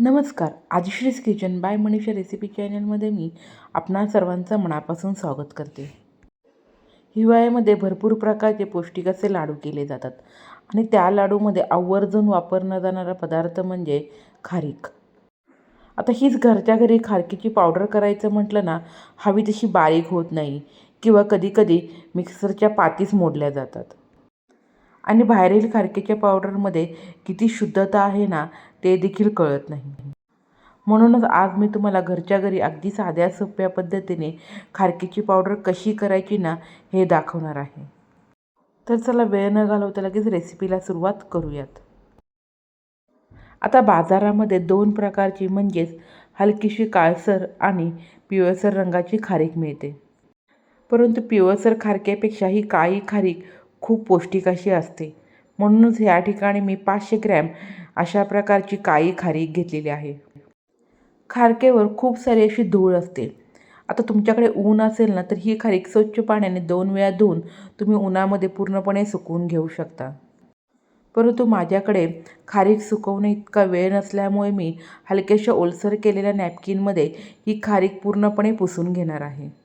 नमस्कार. Adishree's kitchen by Manisha recipe चॅनलमध्ये मी आपणा सर्वांचं मनापासून स्वागत करते. हिवाळ्यामध्ये भरपूर प्रकारचे पौष्टिक असे लाडू केले जातात आणि त्या लाडूमध्ये आवर्जून वापरला जाणारा पदार्थ म्हणजे खारीक. आता हीच घरच्या घरी खारकीची पावडर करायचं म्हटलं ना हवी तशी बारीक होत नाही किंवा कधीकधी मिक्सरच्या पातीच मोडल्या जातात. आणि बाहेरील खारकीच्या पावडरमध्ये किती शुद्धता आहे ना ते देखील कळत नाही. म्हणूनच आज मी तुम्हाला घरच्या घरी अगदी साध्या सोप्या पद्धतीने खारकीची पावडर कशी करायची ना हे दाखवणार आहे. तर चला वेळ न घालवता लगेच रेसिपीला सुरुवात करूयात. आता बाजारामध्ये दोन प्रकारची म्हणजेच हलकीशी काळसर आणि पिवळसर रंगाची खारीक मिळते. परंतु पिवळसर खारक्यापेक्षा ही काळी खारीक खूप पौष्टिक अशी असते. म्हणूनच या ठिकाणी मी पाचशे ग्रॅम अशा प्रकारची काळी खारीक घेतलेली आहे. खारकेवर खूप सारी अशी धूळ असते. आता तुमच्याकडे ऊन असेल ना तर ही खारीक स्वच्छ पाण्याने दोन वेळा धुवून तुम्ही उन्हामध्ये पूर्णपणे सुकवून घेऊ शकता. परंतु माझ्याकडे खारीक सुकवणे इतका वेळ नसल्यामुळे मी हलक्याशा ओलसर केलेल्या नॅपकिनमध्ये ही खारीक पूर्णपणे पुसून घेणार आहे.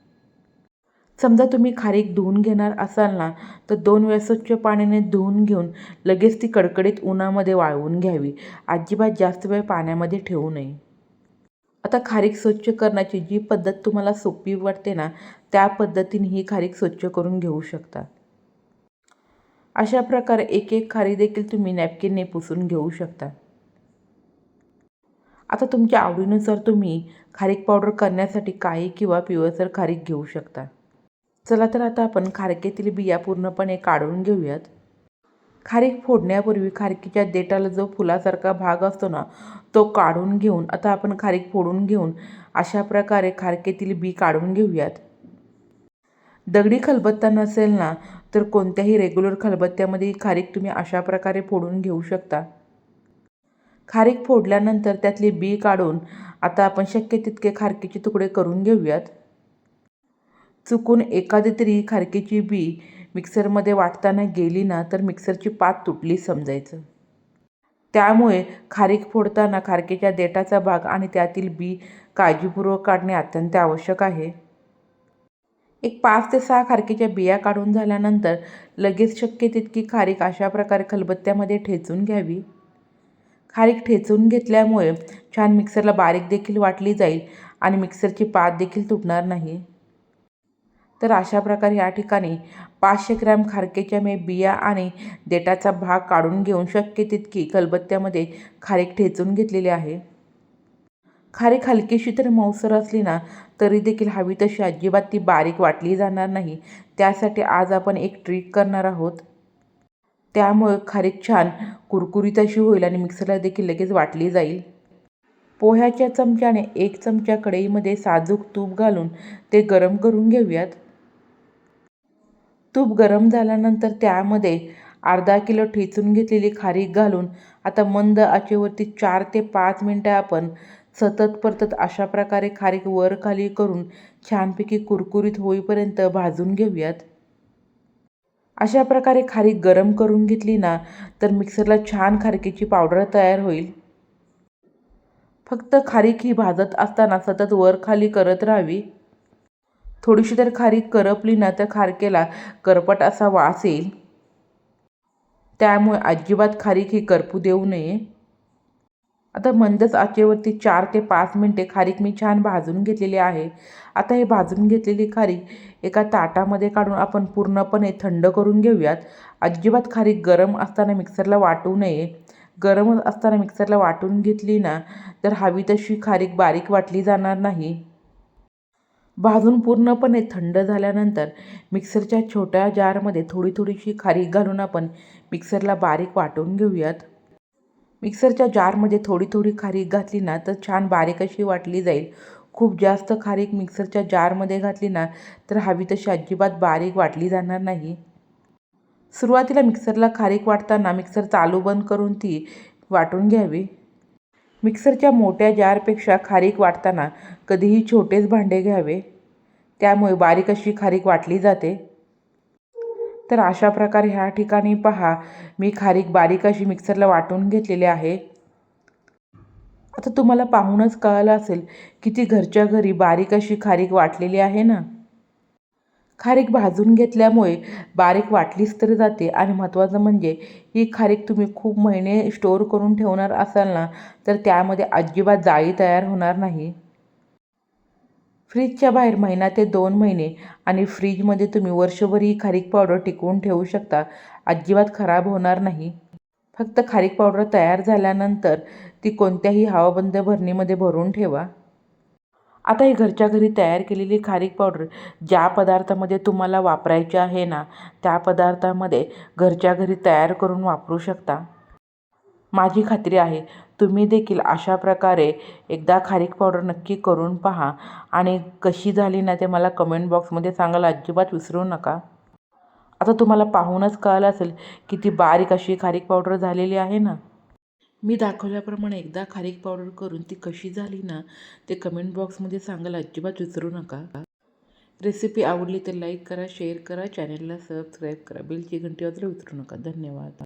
समजा तुम्ही खारीक धुवून घेणार असाल ना तर दोन वेळा स्वच्छ पाण्याने धुवून घेऊन लगेच ती कडकडीत उन्हामध्ये वाळवून घ्यावी. अजिबात जास्त वेळ पाण्यामध्ये ठेवू नये. आता खारीक स्वच्छ करण्याची जी पद्धत तुम्हाला सोपी वाटते ना त्या पद्धतीने ही खारीक स्वच्छ करून घेऊ शकता. अशा प्रकारे एक एक खारी देखील तुम्ही नॅपकिनने पुसून घेऊ शकता. आता तुमच्या आवडीनुसार तुम्ही खारीक पावडर करण्यासाठी काही किंवा पिवळसर खारीक घेऊ शकता. चला तर आता आपण खारकेतील बिया पूर्णपणे काढून घेऊयात. खारीक फोडण्यापूर्वी खारकीच्या देठाला जो फुलासारखा भाग असतो ना तो काढून घेऊन आता आपण खारीक फोडून घेऊन अशा प्रकारे खारकेतील बी काढून घेऊयात. दगडी खलबत्ता नसेल ना तर कोणत्याही रेग्युलर खलबत्त्यामध्ये खारीक तुम्ही अशा प्रकारे फोडून घेऊ शकता. खारीक फोडल्यानंतर त्यातली बी काढून आता आपण शक्य तितके खारकीचे तुकडे करून घेऊयात. चुकून एखादी तरी खारकीची बी मिक्सरमध्ये वाटताना गेली ना तर मिक्सरची पात तुटली समजायचं. त्यामुळे खारीक फोडताना खारकीच्या देठाचा भाग आणि त्यातील बी काळजीपूर्वक काढणे अत्यंत आवश्यक आहे. एक पाच ते सहा खारकीच्या बिया काढून झाल्यानंतर लगेच शक्य तितकी खारीक अशा प्रकारे खलबत्त्यामध्ये ठेचून घ्यावी. खारीक ठेचून घेतल्यामुळे छान मिक्सरला बारीक देखील वाटली जाईल आणि मिक्सरची पात देखील तुटणार नाही. तर अशा प्रकारे या ठिकाणी पाचशे ग्रॅम खारकेच्या मी बिया आणि देठाचा भाग काढून घेऊन शक्य तितकी खलबत्त्यामध्ये खारीक ठेचून घेतलेली आहे. खारीक हलकीशी तर मौसर असली ना तरी देखील हवी तशी अजिबात ती बारीक वाटली जाणार नाही. त्यासाठी आज आपण एक ट्रिक करणार आहोत. त्यामुळे खारीक छान कुरकुरीत अशी होईल आणि मिक्सरला देखील लगेच वाटली जाईल. पोह्याच्या चमच्याने एक चमचा कढईमध्ये साजूक तूप घालून ते गरम करून घेऊयात. तूप गरम झाल्यानंतर त्यामध्ये अर्धा किलो ठेचून घेतलेली खारीक घालून आता मंद आचेवरती चार ते पाच मिनटं आपण सतत परतत अशा प्रकारे खारीक वर खाली करून छानपैकी कुरकुरीत होईपर्यंत भाजून घेऊयात. अशा प्रकारे खारीक गरम करून घेतली ना तर मिक्सरला छान खारकीची पावडर तयार होईल. फक्त खारीक ही भाजत असताना सतत वर खाली करत राहावी. थोडीशी तर खारीक करपली ना तर खारकेला करपट असा वास येईल त्यामुळे अजिबात खारीक ही करपू देऊ नये. आता मंदच आचेवरती चार ते पाच मिनटे खारीक मी छान भाजून घेतलेली आहे. आता हे भाजून घेतलेली खारीक एका ताटामध्ये काढून आपण पूर्णपणे थंड करून घेऊयात. अजिबात खारीक गरम असताना मिक्सरला वाटू नये. गरम असताना मिक्सरला वाटून घेतली ना तर हवी तशी खारीक बारीक वाटली जाणार नाही. भाजून पूर्णपणे थंड झाल्यानंतर मिक्सरच्या छोट्या जारमध्ये थोडी थोडीशी खारीक घालून आपण मिक्सरला बारीक वाटून घेऊयात. मिक्सरच्या जारमध्ये थोडी थोडी खारीक घातली ना तर छान बारीक अशी वाटली जाईल. खूप जास्त खारीक मिक्सरच्या जारमध्ये घातली ना तर हवी तशी अजिबात बारीक वाटली जाणार नाही. सुरुवातीला मिक्सरला खारीक वाटताना मिक्सर चालू बंद करून ती वाटून घ्यावी. मिक्सरच्या मोठ्या जारपेक्षा खारीक वाटताना कधीही छोटेच भांडे घ्यावे. त्यामुळे बारीक अशी खारीक वाटली जाते. तर अशा प्रकारे ह्या ठिकाणी पहा मी खारीक बारीक अशी मिक्सरला वाटून घेतलेली आहे. आता तुम्हाला पाहूनच कळलं असेल की ती घरच्या घरी बारीक अशी खारीक वाटलेली आहे ना? खारीक भाजून घेतल्यामुळे बारीक वाटलीच तरी जाते. आणि महत्त्वाचं म्हणजे ही खारीक तुम्ही खूप महिने स्टोअर करून ठेवणार असाल ना तर त्यामध्ये अजिबात जाळी तयार होणार नाही. फ्रीजच्या बाहेर महिना ते दोन महिने आणि फ्रीजमध्ये तुम्ही वर्षभर ही खारीक पावडर टिकवून ठेवू शकता. अजिबात खराब होणार नाही. फक्त खारीक पावडर तयार झाल्यानंतर ती कोणत्याही हवाबंद भरणीमध्ये भरून ठेवा. आता ही घरच्या घरी तयार केलेली खारीक पावडर ज्या पदार्थामध्ये तुम्हाला वापरायची आहे ना त्या पदार्थामध्ये घरच्या घरी तयार करून वापरू शकता. माझी खात्री आहे तुम्ही देखील अशा प्रकारे एकदा खारीक पावडर नक्की करून पहा आणि कशी झाली ना ते मला कमेंट बॉक्समध्ये सांगायला अजिबात विसरू नका. आता तुम्हाला पाहूनच कळलं असेल किती बारीक अशी खारीक पावडर झालेली आहे ना. मी दाखवल्याप्रमाणे एकदा खारीक पावडर करून ती कशी झाली ना ते कमेंट बॉक्समध्ये सांगायला अजिबात विसरू नका. रेसिपी आवडली तर लाईक करा शेअर करा चॅनलला सबस्क्राईब करा. बेलची घंटी वाजवायला विसरू नका. धन्यवाद.